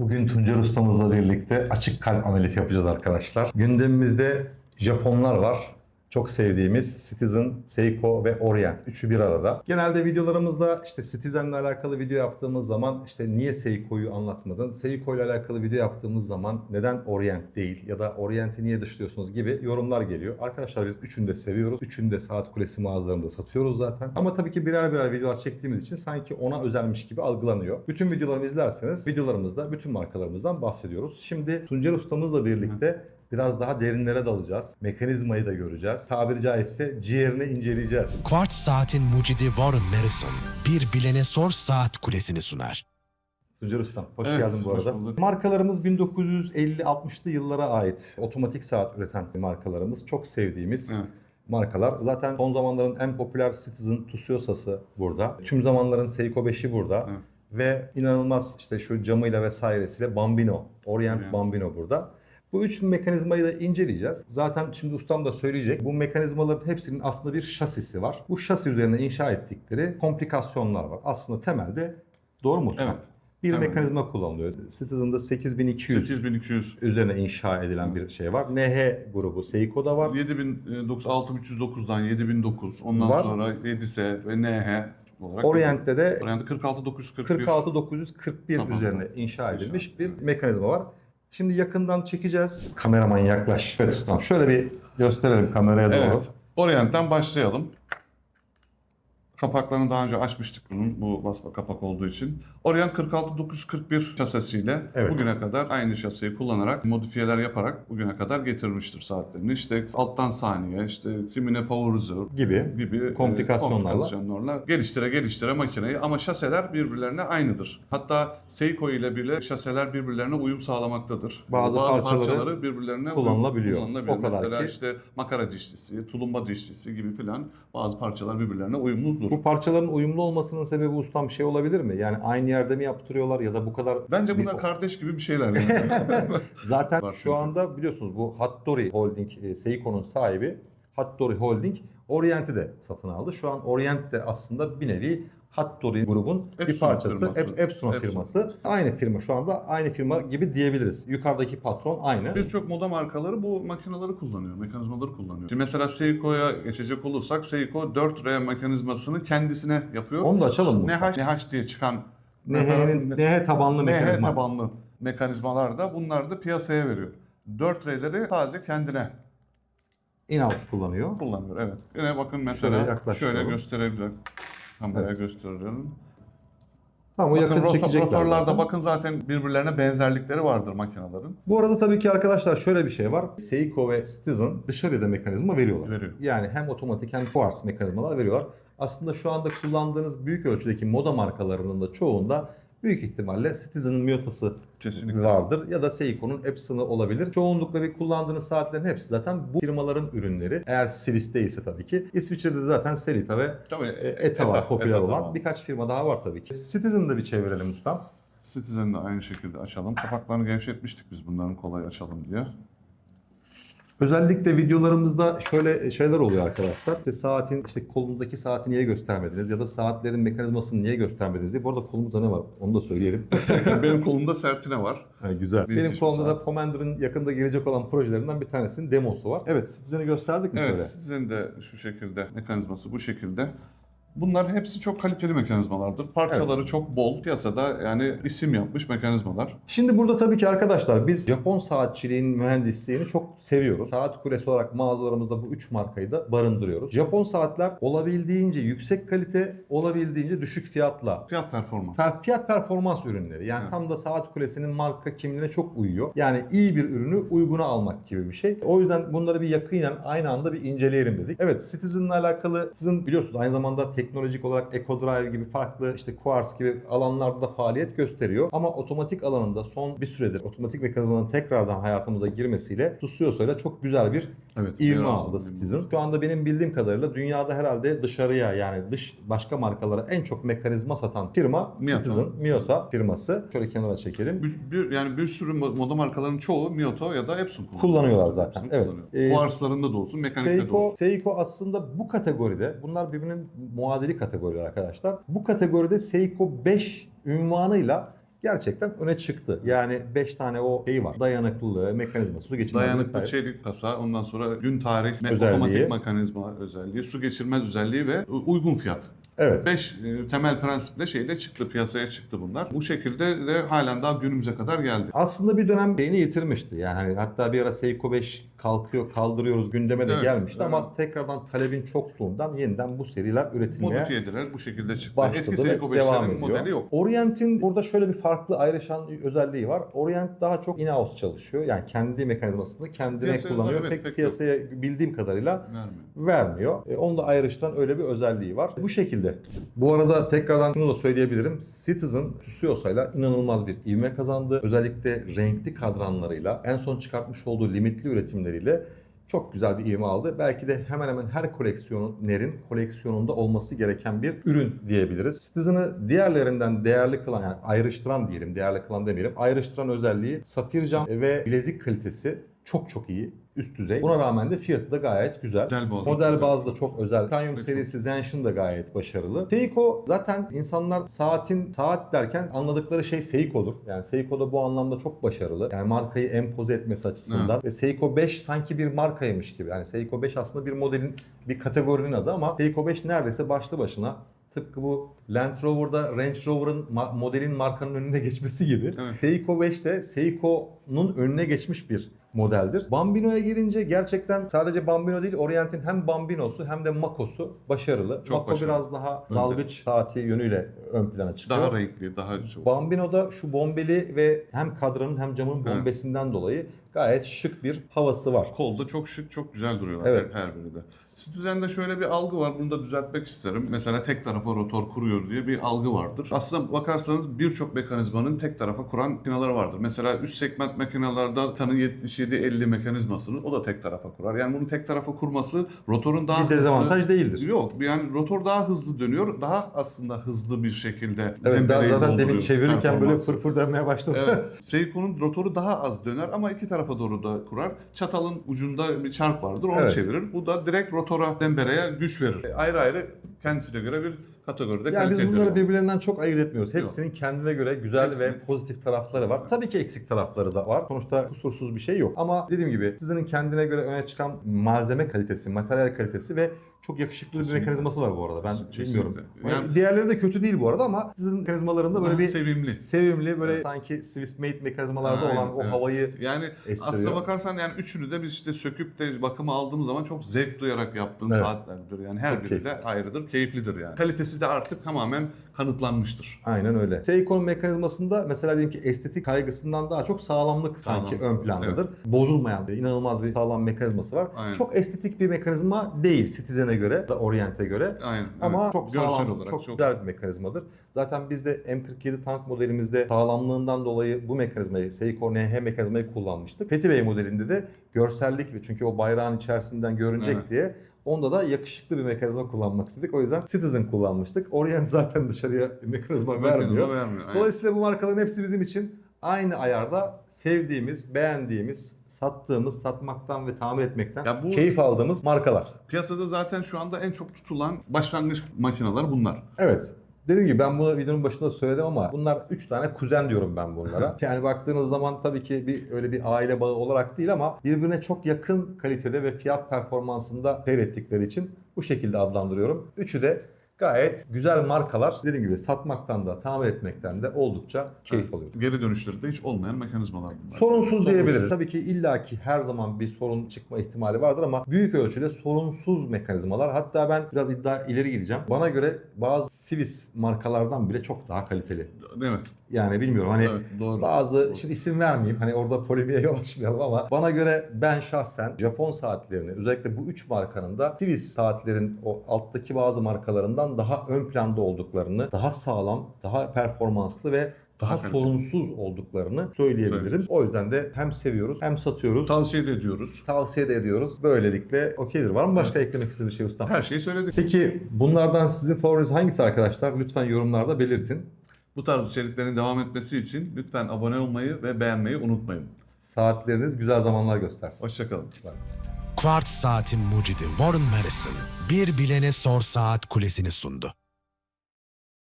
Bugün Tuncer ustamızla birlikte açık kalp ameliyatı yapacağız arkadaşlar. Gündemimizde Japonlar var. Çok sevdiğimiz Citizen, Seiko ve Orient. Üçü bir arada. Genelde videolarımızda işte Citizen'le alakalı video yaptığımız zaman işte niye Seiko'yu anlatmadın? Seiko ile alakalı video yaptığımız zaman neden Orient değil ya da Orient'i niye dışlıyorsunuz gibi yorumlar geliyor. Arkadaşlar biz üçünü de seviyoruz. Üçünü de Saat Kulesi mağazalarında satıyoruz zaten. Ama tabii ki birer birer videolar çektiğimiz için sanki ona özelmiş gibi algılanıyor. Bütün videolarımı izlerseniz videolarımızda bütün markalarımızdan bahsediyoruz. Şimdi Tuncer ustamızla birlikte Biraz daha derinlere dalacağız. Mekanizmayı da göreceğiz. Tabiri caizse ciğerini inceleyeceğiz. Quartz saatin mucidi Warren Marison bir bilene sor saat kulesini sunar. Tuncer Ustam hoş Evet, geldin bu hoş arada. bulduk. Markalarımız 1950-60'lı yıllara ait otomatik saat üreten markalarımız. Çok sevdiğimiz Evet. markalar. Zaten son zamanların en popüler Citizen Tusiosa'sı burada. Tüm zamanların Seiko 5'i burada. Evet. Ve inanılmaz işte şu camıyla vesairesiyle Bambino, Orient Orient. Bambino burada. Bu üç mekanizmayı da inceleyeceğiz. Zaten şimdi ustam da söyleyecek. Bu mekanizmaların hepsinin aslında bir şasisi var. Bu şasi üzerine inşa ettikleri komplikasyonlar var. Aslında temelde doğru mu? Evet. Bir Temelde. mekanizma kullanılıyor. Citizen'da 8200 8200 üzerine inşa edilen bir şey var. NH grubu Seiko'da var. 6309'dan 7009 ondan Var. sonra 7S ve NH olarak Orient'te de Orient'te 46941 46941 Tamam. üzerine inşa edilmiş İnşa. bir mekanizma var. Şimdi yakından çekeceğiz. Kameraman yaklaş. Evet ustam şöyle bir gösterelim kameraya doğru. Evet. Orient'ten başlayalım. Kapaklarını daha önce açmıştık bunun bu basma kapak olduğu için. Orient 46941 şasisiyle Evet. bugüne kadar aynı şasiyi kullanarak modifiyeler yaparak bugüne kadar getirmiştir saatlerini. İşte alttan saniye, işte kimine power reserve, gibi gibi Komplikasyonlarla. e, komplikasyonlarla geliştire geliştire makineyi ama şaseler birbirlerine aynıdır. Hatta Seiko ile bile şaseler birbirlerine uyum sağlamaktadır. Bazı parçaları birbirlerine kullanılabiliyor. kullanılabiliyor. O kadar Mesela ki- işte makara dişlisi, tulumba dişlisi gibi filan bazı parçalar birbirlerine uyumludur. bu parçaların uyumlu olmasının sebebi ustam şey olabilir mi? Yani aynı yerde mi yaptırıyorlar ya da bu kadar Bence bir- bunlar kardeş gibi bir şeyler. Yani. Zaten Var şu anda biliyorsunuz bu Hattori Holding, e, Seiko'nun sahibi Hattori Holding Orient'i de satın aldı. Şu an Orient de aslında bir nevi Hattori grubun bir Epson parçası. firması. Ep- Epson Epson. firması. Aynı firma şu anda aynı firma gibi diyebiliriz. Yukarıdaki patron aynı. Birçok moda markaları bu makineleri kullanıyor, mekanizmaları kullanıyor. Şimdi mesela Seiko'ya geçecek olursak Seiko 4R mekanizmasını kendisine yapıyor. Onu da açalım mı? NH, NH diye çıkan NH'nin NH tabanlı NH mekanizma. tabanlı mekanizmalar da bunlar da piyasaya veriyor. 4R'leri sadece kendine In-house kullanıyor. kullanıyor. Evet. Yine bakın Şöyle mesela yaklaştıralım. şöyle gösterebilirim. Kameraya Evet. gösteriyorum. Tamam o Bakın yakın çekecekler rotorlarda zaten. bakın zaten birbirlerine benzerlikleri vardır makinelerin. Bu arada tabii ki arkadaşlar şöyle bir şey var. Seiko ve Citizen dışarıya da mekanizma veriyorlar. Veriyor. Yani hem otomatik hem quartz mekanizmalar veriyorlar. Aslında şu anda kullandığınız büyük ölçüdeki moda markalarının da çoğunda büyük ihtimalle Citizen'ın Miyota'sı Kesinlikle. vardır ya da Seiko'nun Epson'ı olabilir. Çoğunlukla bir kullandığınız saatlerin hepsi zaten bu firmaların ürünleri. Eğer Swiss değilse tabii ki. İsviçre'de de zaten Selita ve Tabii e, ETA var popüler ETA olan. var. Birkaç firma daha var tabii ki. Citizen'ı da bir çevirelim ustam. Citizen'i de aynı şekilde açalım. Kapaklarını gevşetmiştik biz bunların kolay açalım diye. Özellikle videolarımızda şöyle şeyler oluyor arkadaşlar. İşte saatin, işte kolunuzdaki saati niye göstermediniz ya da saatlerin mekanizmasını niye göstermediniz diye. Bu arada kolumuzda ne var onu da söyleyelim. Benim kolumda sertine var. Ha, güzel. Benim iş kolumda da. Commander'ın yakında gelecek olan projelerinden bir tanesinin demosu var. Evet, Citizen'i gösterdik mi Evet, şöyle? Citizen de şu şekilde mekanizması bu şekilde. Bunlar hepsi çok kaliteli mekanizmalardır. Parçaları çok bol. Piyasada yani isim yapmış mekanizmalar. Şimdi burada tabii ki arkadaşlar biz Japon saatçiliğin mühendisliğini çok seviyoruz. Saat kulesi olarak mağazalarımızda bu üç markayı da barındırıyoruz. Japon saatler olabildiğince yüksek kalite, olabildiğince düşük fiyatla Fiyat performans. Per- fiyat performans ürünleri. Yani Evet. tam da saat kulesinin marka kimliğine çok uyuyor. Yani iyi bir ürünü uyguna almak gibi bir şey. O yüzden bunları bir yakinen aynı anda bir inceleyelim dedik. Evet Citizen'la alakalı Citizen biliyorsunuz aynı zamanda teknolojik olarak EcoDrive gibi farklı işte Quartz gibi alanlarda da faaliyet gösteriyor. Ama otomatik alanında son bir süredir otomatik mekanizmanın tekrardan hayatımıza girmesiyle Tusioso ile çok güzel bir Evet. ivme aldı Citizen. Şu anda benim bildiğim kadarıyla dünyada herhalde dışarıya yani dış başka markalara en çok mekanizma satan firma Miyota. Citizen, Miyota firması. Şöyle kenara çekelim. Bir, bir- yani bir sürü mo- moda markalarının çoğu Miyota ya da Epson kullanıyor. Kullanıyorlar zaten. Epson Evet. kullanıyor. Ee, Kuarslarında da olsun, mekanikte de Seiko, olsun. Seiko aslında bu kategoride, bunlar birbirinin muadili kategoriler arkadaşlar. Bu kategoride Seiko 5 ünvanıyla gerçekten öne çıktı. Yani 5 tane o şey var. Dayanıklılığı, mekanizması, su geçirmezliği Dayanıklı çelik kasa, ondan sonra gün tarih, Özelliği. otomatik mekanizma özelliği, su geçirmez özelliği ve uygun fiyat. Evet. 5 temel prensiple şeyle çıktı, piyasaya çıktı bunlar. Bu şekilde de halen daha günümüze kadar geldi. Aslında bir dönem şeyini yitirmişti. Yani hani hatta bir ara Seiko 5 kalkıyor, kaldırıyoruz gündeme de Evet, gelmişti evet. ama tekrardan talebin çokluğundan yeniden bu seriler üretilmeye Modifiye edilerek bu şekilde çıktı. başladı Eski ve Seiko devam 5'lerin ediyor. modeli yok. Orient'in burada şöyle bir farklı ayrışan özelliği var. Orient daha çok in-house çalışıyor. Yani kendi mekanizmasını kendine Piyasaya- kullanıyor. evet, pek, pek piyasaya bildiğim kadarıyla Vermiyor. vermiyor. E, onu da ayrıştıran öyle bir özelliği var. Bu şekilde. Bu arada tekrardan şunu da söyleyebilirim. Citizen Tusiosa'yla inanılmaz bir ivme kazandı. Özellikle renkli kadranlarıyla en son çıkartmış olduğu limitli üretimleriyle çok güzel bir ivme aldı. Belki de hemen hemen her koleksiyonerin koleksiyonunda olması gereken bir ürün diyebiliriz. Citizen'ı diğerlerinden değerli kılan yani ayrıştıran diyelim, değerli kılan demeyelim. Ayrıştıran özelliği safir cam ve bilezik kalitesi çok çok iyi. Üst düzey. Buna rağmen de fiyatı da gayet güzel. Model bazlı. Model bazlı çok özel. Titanium Evet, serisi Zenshin da gayet başarılı. Seiko zaten insanlar saatin saat derken anladıkları şey Seiko'dur. Yani Seiko da bu anlamda çok başarılı. Yani markayı empoze etmesi açısından. Ve Seiko 5 sanki bir markaymış gibi. Yani Seiko 5 aslında bir modelin, bir kategorinin adı ama Seiko 5 neredeyse başlı başına Tıpkı bu Land Rover'da Range Rover'ın ma- modelin markanın önüne geçmesi gibi. Evet. Seiko 5 de Seiko'nun önüne geçmiş bir modeldir. Bambino'ya gelince gerçekten sadece Bambino değil Orient'in hem Bambino'su hem de Mako'su başarılı. Çok Mako başarılı. biraz daha Önde. dalgıç saati yönüyle ön plana çıkıyor. Daha renkli, daha çok. Bambino'da şu bombeli ve hem kadranın hem camın Evet. bombesinden dolayı gayet şık bir havası var. Kolda çok şık, çok güzel duruyorlar Evet. her biri de. Citizen'de şöyle bir algı var, bunu da düzeltmek isterim. Mesela tek tarafa rotor kuruyor diye bir algı vardır. Aslında bakarsanız birçok mekanizmanın tek tarafa kuran makineleri vardır. Mesela üst segment makinalarda TAN'ın 77-50 mekanizmasını o da tek tarafa kurar. Yani bunu tek tarafa kurması rotorun daha Bir hızlı... dezavantaj değildir. Yok yani rotor daha hızlı dönüyor. Daha aslında hızlı bir şekilde Evet daha zaten demin çevirirken böyle fırfır dönmeye başladı. Evet. Seiko'nun rotoru daha az döner ama iki tarafa doğru da kurar. Çatalın ucunda bir çark vardır onu Evet. çevirir. Bu da direkt rotora, zembereye güç verir. E, Ayrı ayrı kendisine göre bir kategoride Yani biz bunları birbirlerinden çok ayırt etmiyoruz. Hepsinin kendine göre güzel ve Kesinlikle. pozitif tarafları var. Tabii ki eksik tarafları da var. Sonuçta kusursuz bir şey yok. Ama dediğim gibi sizin kendine göre öne çıkan malzeme kalitesi, materyal kalitesi ve çok yakışıklı bir Kesinlikle. mekanizması var bu arada. Ben Kesinlikle. bilmiyorum. Yani- diğerleri de kötü değil bu arada ama sizin mekanizmalarında böyle Daha bir sevimli. sevimli böyle Evet. sanki Swiss made mekanizmalarda Aynen, olan o evet. havayı Yani estiriyor. aslına bakarsan yani üçünü de biz işte söküp de bakıma aldığımız zaman çok zevk duyarak yaptığım Evet. saatlerdir. Yani her Çok biri de ayrıdır, keyiflidir yani. Kalitesi de artık tamamen kanıtlanmıştır. Aynen öyle. Seiko'nun mekanizmasında mesela diyelim ki estetik kaygısından daha çok sağlamlık sanki Sağlam. ön plandadır. Bozulmayan bir, inanılmaz bir sağlam mekanizması var. Aynen. Çok estetik bir mekanizma değil Citizen'e göre, da Orient'e göre. Aynen. Ama evet. çok Görsel sağlam, olarak çok, çok, güzel bir mekanizmadır. Zaten biz de M47 tank modelimizde sağlamlığından dolayı bu mekanizmayı, Seiko NH mekanizmayı kullanmıştık. Fethi Bey modelinde de görsellik ve çünkü o bayrağın içerisinden görünecek Evet. diye onda da yakışıklı bir mekanizma kullanmak istedik. O yüzden Citizen kullanmıştık. Orient zaten dışarıya bir mekanizma Mekanizma vermiyor. vermiyor. Dolayısıyla bu markaların hepsi bizim için aynı ayarda sevdiğimiz, beğendiğimiz, sattığımız, satmaktan ve tamir etmekten Ya bu- keyif aldığımız markalar. Piyasada zaten şu anda en çok tutulan başlangıç makineler bunlar. Evet. Dediğim gibi ben bunu videonun başında söyledim ama bunlar 3 tane kuzen diyorum ben bunlara. yani baktığınız zaman tabii ki bir öyle bir aile bağı olarak değil ama birbirine çok yakın kalitede ve fiyat performansında seyrettikleri için bu şekilde adlandırıyorum. Üçü de gayet güzel markalar. Dediğim gibi satmaktan da tamir etmekten de oldukça keyif alıyorum. Geri dönüşleri de hiç olmayan mekanizmalar bunlar. Sorunsuz diyebiliriz. Tabii ki illaki her zaman bir sorun çıkma ihtimali vardır ama büyük ölçüde sorunsuz mekanizmalar. Hatta ben biraz iddia ileri gideceğim. Bana göre bazı Swiss markalardan bile çok daha kaliteli. Değil mi? Yani bilmiyorum hani evet, doğru. bazı şimdi isim vermeyeyim hani orada polemiğe yol açmayalım ama bana göre ben şahsen Japon saatlerini özellikle bu üç markanın da Swiss saatlerin o alttaki bazı markalarından daha ön planda olduklarını, daha sağlam, daha performanslı ve daha kaliteli. sorunsuz olduklarını söyleyebilirim. Söyleriz. O yüzden de hem seviyoruz hem satıyoruz. Tavsiye de ediyoruz. Tavsiye de ediyoruz. Böylelikle okeydir. Var mı başka eklemek istediğiniz şey ustam? Her şeyi söyledik. Peki bunlardan sizin favoriniz hangisi arkadaşlar? Lütfen yorumlarda belirtin. Bu tarz içeriklerin devam etmesi için lütfen abone olmayı ve beğenmeyi unutmayın. Saatleriniz güzel zamanlar göstersin. Hoşçakalın. Quartz saatin mucidi Warren Madison bir bilene sor saat kulesini sundu.